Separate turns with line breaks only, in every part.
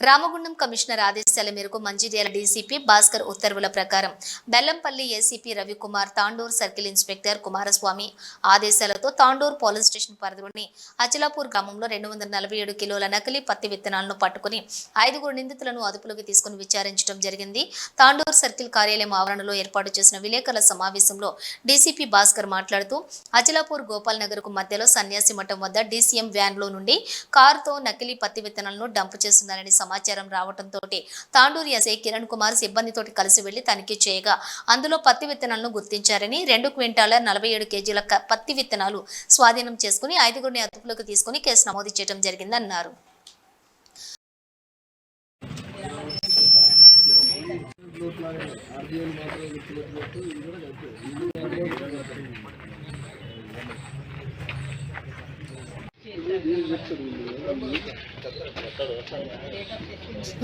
Ramagundam commissioner ఆదేశాల మేరకు Mancherial DCP Bhaskar ఉత్తర్వుల ప్రకారం Bellampalli ACP Ravikumar Tandur circle inspector Kumaraswamy ఆదేశాలతో తాండూర్ పోలీస్ స్టేషన్ పరిధిలోని అచలాపూర్ గ్రామంలో రెండు వందల నలభై ఏడు కిలోల నకిలీ పత్తి విత్తనాలను పట్టుకుని ఐదుగురు నిందితులను అదుపులోకి తీసుకుని విచారించడం జరిగింది. తాండూర్ సర్కిల్ కార్యాలయం ఆవరణలో ఏర్పాటు చేసిన విలేకరుల సమావేశంలో డీసీపీ భాస్కర్ మాట్లాడుతూ అచలాపూర్ గోపాల్ నగర్కు మధ్యలో సన్యాసి మఠం వద్ద డీసీఎం వ్యాన్లో నుండి కారుతో నకిలీ పత్తి విత్తనాలను డంప్ చేస్తున్నారని సమాచారం రావడంతో తాండూరు ఎస్ఐ కిరణ్ కుమార్ సిబ్బందితోటి కలిసి వెళ్ళి తనిఖీ చేయగా అందులో పత్తి విత్తనాలను గుర్తించారని రెండు క్వింటాల నలభై ఏడు కేజీల పత్తి విత్తనాలు స్వాధీనం చేసుకుని ఐదుగురిని అదుపులోకి తీసుకుని కేసు నమోదు చేయడం జరిగిందన్నారు.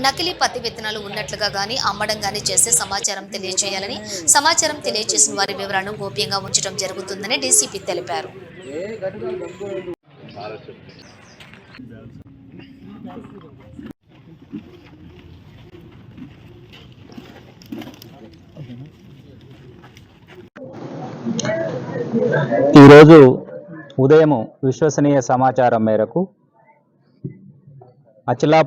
నకిలీ పత్తి విత్తనాలు ఉన్నట్లుగా గానీ అమ్మడం గానీ చేస్తే సమాచారం తెలియజేయాలని సమాచారం తెలియజేసిన వారి వివరాలను గోప్యంగా ఉంచడం జరుగుతుందని డీసీపీ తెలిపారు.
ఈరోజు ఉదయము విశ్వసనీయ సమాచారం మేరకు అచలా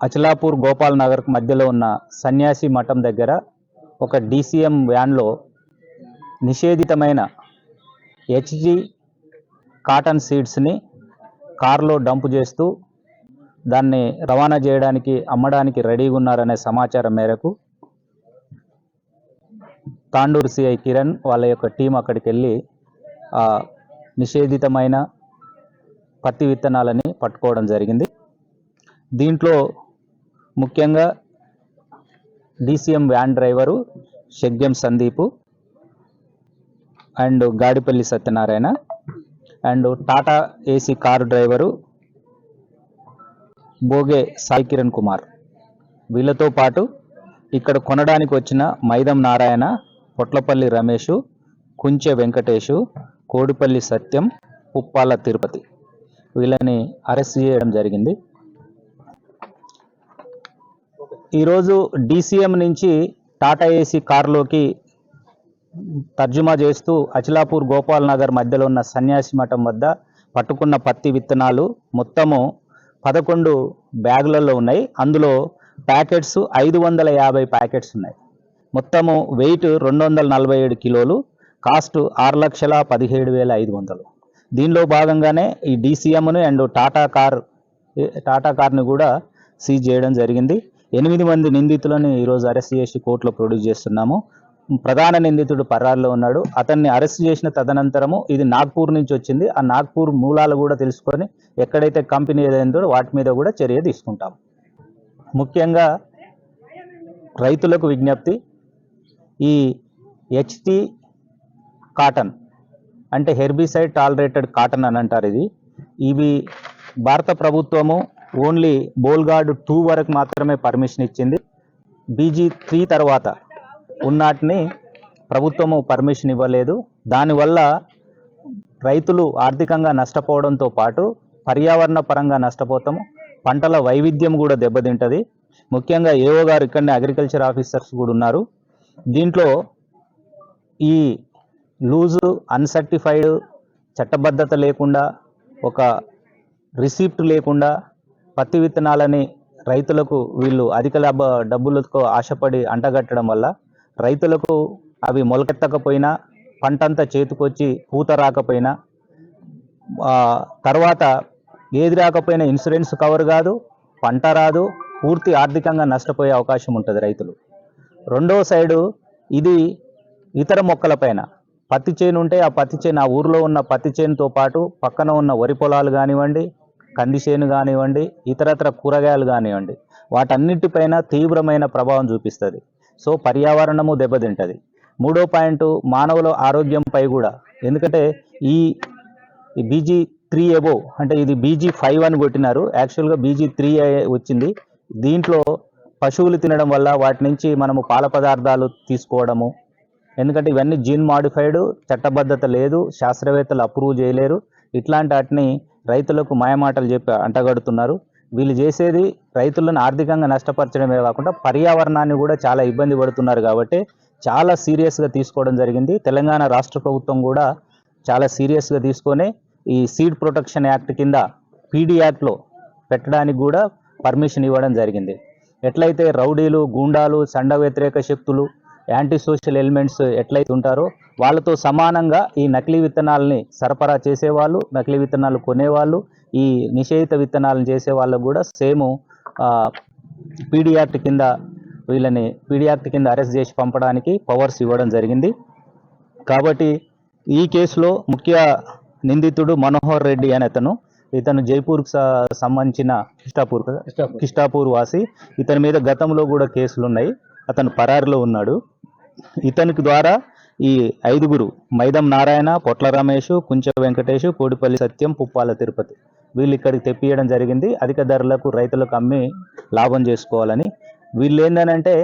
అచలాపూర్ గోపాల్ నగర్ మధ్యలో ఉన్న సన్యాసి మఠం దగ్గర ఒక డీసీఎం వ్యాన్లో నిషేధితమైన హెచ్జి కాటన్ సీడ్స్ని కారులో డంప్ చేస్తూ దాన్ని రవాణా చేయడానికి అమ్మడానికి రెడీగా ఉన్నారనే సమాచారం మేరకు తాండూరు సిఐ కిరణ్ వాళ్ళ యొక్క టీం అక్కడికి వెళ్ళి ఆ నిషేధితమైన పత్తి విత్తనాలని పట్టుకోవడం జరిగింది. దీంట్లో ముఖ్యంగా DCM van driver Shegyam Sandeep and Gadipalli Satyanarayana and Tata AC car driver Bhoge Sai Kiran Kumar వీళ్ళతో పాటు ఇక్కడ కొనడానికి వచ్చిన మైదం నారాయణ పొట్లపల్లి రమేషు కుంచె వెంకటేషు కోడిపల్లి సత్యం ఉప్పాల తిరుపతి వీళ్ళని అరెస్ట్ చేయడం జరిగింది. ఈరోజు డీసీఎం నుంచి టాటా ఏసీ కారులోకి తర్జుమా చేస్తూ అచిలాపూర్ గోపాల్ నగర్ మధ్యలో ఉన్న సన్యాసి మఠం వద్ద పట్టుకున్న పత్తి విత్తనాలు మొత్తము పదకొండు బ్యాగులలో ఉన్నాయి. అందులో ప్యాకెట్స్ ఐదు వందల యాభై ప్యాకెట్స్ ఉన్నాయి. మొత్తము వెయిట్ రెండు వందల నలభై ఏడు కిలోలు కాస్ట్ ఆరు లక్షల పదిహేడు వేల ఐదు వందలు. దీనిలో భాగంగానే ఈ డీసీఎంను అండ్ టాటా కార్ టాటా కార్ని కూడా సీజ్ చేయడం జరిగింది. ఎనిమిది మంది నిందితులను ఈరోజు అరెస్ట్ చేసి కోర్టులో ప్రొడ్యూస్ చేస్తున్నాము. ప్రధాన నిందితుడు పరారులో ఉన్నాడు. అతన్ని అరెస్ట్ చేసిన తదనంతరము ఇది నాగ్పూర్ నుంచి వచ్చింది. ఆ నాగ్పూర్ మూలాలు కూడా తెలుసుకొని ఎక్కడైతే కంపెనీ ఏదైందో వాటి మీద కూడా చర్య తీసుకుంటాం ముఖ్యంగా రైతులకు విజ్ఞప్తి ఈ హెచ్టి కాటన్ అంటే హెర్బిసైడ్ టాలరేటెడ్ కాటన్ అని అంటారు ఇది. ఇవి భారత ప్రభుత్వము ఓన్లీ బోల్గార్డ్ టూ వరకు మాత్రమే పర్మిషన్ ఇచ్చింది. బీజీ త్రీ తర్వాత ఉన్నాటిని ప్రభుత్వము పర్మిషన్ ఇవ్వలేదు. దానివల్ల రైతులు ఆర్థికంగా నష్టపోవడంతో పాటు పర్యావరణ పరంగా నష్టపోతాము. పంటల వైవిధ్యం కూడా దెబ్బతింటది. ముఖ్యంగా ఏఓ గారు ఇక్కడనే అగ్రికల్చర్ ఆఫీసర్స్ కూడా ఉన్నారు. దీంట్లో ఈ లూజు అన్సర్టిఫైడ్ చట్టబద్ధత లేకుండా ఒక రిసిప్ట్ లేకుండా పత్తి విత్తనాలని రైతులకు వీళ్ళు అధిక లాభ డబ్బులతో ఆశపడి అంటగట్టడం వల్ల రైతులకు అవి మొలకెత్తకపోయినా పంటంతా చేతికొచ్చి పూత రాకపోయినా తర్వాత ఏది రాకపోయినా ఇన్సూరెన్స్ కవర్ కాదు పంట రాదు పూర్తి ఆర్థికంగా నష్టపోయే అవకాశం ఉంటుంది రైతులు. రెండో సైడు ఇది ఇతర మొక్కలపైన పత్తి చేను ఉంటే ఆ పత్తి చేను ఆ ఊర్లో ఉన్న పత్తి చేనుతో పాటు పక్కన ఉన్న వరి పొలాలు కానివ్వండి కందిసేను కానివ్వండి ఇతరత్ర కూరగాయలు కానివ్వండి వాటన్నిటిపైన తీవ్రమైన ప్రభావం చూపిస్తుంది. సో పర్యావరణము దెబ్బతింటది. మూడో పాయింట్ మానవుల ఆరోగ్యంపై కూడా. ఎందుకంటే ఈ ఈ బీజీ త్రీ ఎబో అంటే ఇది బీజీ ఫైవ్ అని కొట్టినారు. యాక్చువల్గా బీజీ త్రీ వచ్చింది. దీంట్లో పశువులు తినడం వల్ల వాటి నుంచి మనము పాల పదార్థాలు తీసుకోవడము. ఎందుకంటే ఇవన్నీ జీన్ మాడిఫైడ్ చట్టబద్ధత లేదు శాస్త్రవేత్తలు అప్రూవ్ చేయలేరు. ఇట్లాంటి వాటిని రైతులకు మాయమాటలు చెప్పి అంటగడుతున్నారు. వీళ్ళు చేసేది రైతులను ఆర్థికంగా నష్టపరచడమే కాకుండా పర్యావరణాన్ని కూడా చాలా ఇబ్బంది పడుతున్నారు కాబట్టి చాలా సీరియస్గా తీసుకోవడం జరిగింది. తెలంగాణ రాష్ట్ర ప్రభుత్వం కూడా చాలా సీరియస్గా తీసుకొని ఈ సీడ్ ప్రొటెక్షన్ యాక్ట్ కింద పీడీ యాక్ట్లో పెట్టడానికి కూడా పర్మిషన్ ఇవ్వడం జరిగింది. ఎట్లయితే రౌడీలు గూండాలు సండ వ్యతిరేక శక్తులు యాంటీ సోషల్ ఎలిమెంట్స్ ఎట్లయితే ఉంటారో వాళ్ళతో సమానంగా ఈ నకిలీ విత్తనాలని సరఫరా చేసేవాళ్ళు నకిలీ విత్తనాలు కొనేవాళ్ళు ఈ నిషేధిత విత్తనాలను చేసే వాళ్ళకు కూడా సేమ్ పీడీ యాక్ట్ కింద వీళ్ళని పీడీ యాక్ట్ కింద అరెస్ట్ చేసి పంపడానికి పవర్స్ ఇవ్వడం జరిగింది. కాబట్టి ఈ కేసులో ముఖ్య నిందితుడు మనోహర్ రెడ్డి అనే అతను ఇతను జైపూర్కి సంబంధించిన కిష్టాపూర్ కిష్టాపూర్. వాసి ఇతని మీద గతంలో కూడా కేసులు ఉన్నాయి అతను పరారులో ఉన్నాడు. ఇతనికి ద్వారా ఈ ఐదుగురు మైదం నారాయణ పొట్ల రమేష్ కుంచ వెంకటేష్ కోడిపల్లి సత్యం పుప్పాల తిరుపతి. వీళ్ళు ఇక్కడికి తెప్పియడం జరిగింది. అధిక ధరలకు రైతులకు అమ్మి లాభం చేసుకోవాలని. వీళ్ళు ఏంటంటే